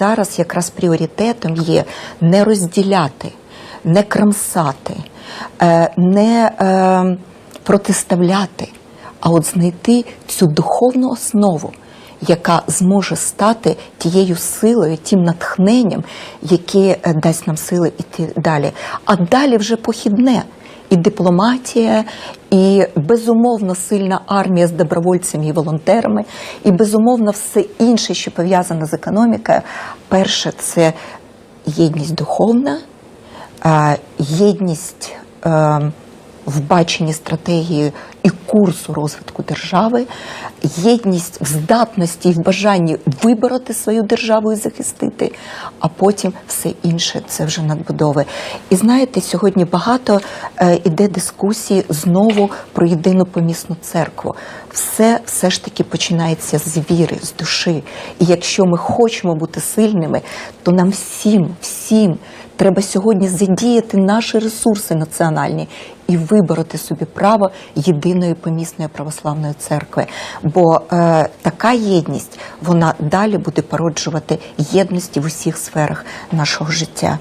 зараз якраз пріоритетом є не розділяти, не крамсати, е, не е, протиставляти, а от знайти цю духовну основу, яка зможе стати тією силою, тим натхненням, яке е, дасть нам сили йти далі. А далі вже похідне. І дипломатія, і безумовно сильна армія з добровольцями і волонтерами, і безумовно все інше, що пов'язане з економікою. Перше це єдність духовна, е, єдність е, в баченні стратегії і курсу розвитку держави, єдність в здатності і в бажанні вибороти свою державу і захистити, а потім все інше це вже надбудови. І знаєте, сьогодні багато е, іде дискусії знову про єдину помісну церкву. Все все ж таки починається з віри, з душі. І якщо ми хочемо бути сильними, то нам всім, всім треба сьогодні задіяти наші ресурси національні і вибороти собі право єдиної помісної православної церкви. Бо е, така єдність вона далі буде породжувати єдності в усіх сферах нашого життя.